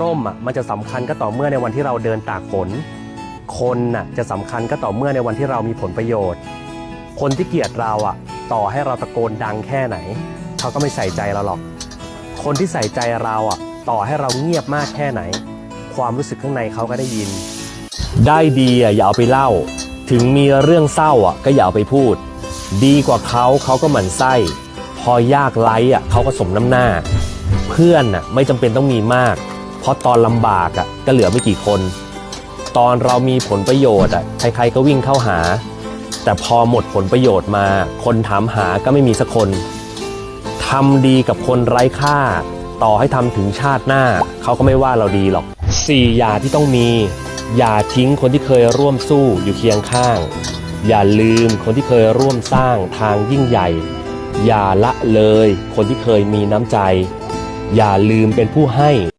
ร่มอะมันจะสำคัญก็ต่อเมื่อในวันที่เราเดินตากฝน คนน่ะจะสำคัญก็ต่อเมื่อในวันที่เรามีผลประโยชน์ คนที่เกลียดเราอะ ต่อให้เราตะโกนดังแค่ไหน เขาก็ไม่ใส่ใจเราหรอก คนที่ใส่ใจเราอะ ต่อให้เราเงียบมากแค่ไหน ความรู้สึกข้างในเขาก็ได้ยิน ได้ดีอะอย่าเอาไปเล่า ถึงมีเรื่องเศร้าอะก็อย่าเอาไปพูด ดีกว่าเขาเขาก็หมั่นไส้ พอยากไร้อะเขาก็สมน้ำหน้า เพื่อนน่ะไม่จำเป็นต้องมีมาก เพราะตอนลำบากอะก็เหลือไม่กี่คน ตอนเรามีผลประโยชน์อะใครๆก็วิ่งเข้าหา แต่พอหมดผลประโยชน์มา คนถามหาก็ไม่มีสักคนทำดีกับคนไร้ค่า ต่อให้ทำถึงชาติหน้า เขาก็ไม่ว่าเราดีหรอกสี่อย่าที่ต้องมี อย่าทิ้งคนที่เคยร่วมสู้อยู่เคียงข้าง อย่าลืมคนที่เคยร่วมสร้างทางยิ่งใหญ่ อย่าละเลยคนที่เคยมีน้ำใจ อย่าลืมเป็นผู้ให้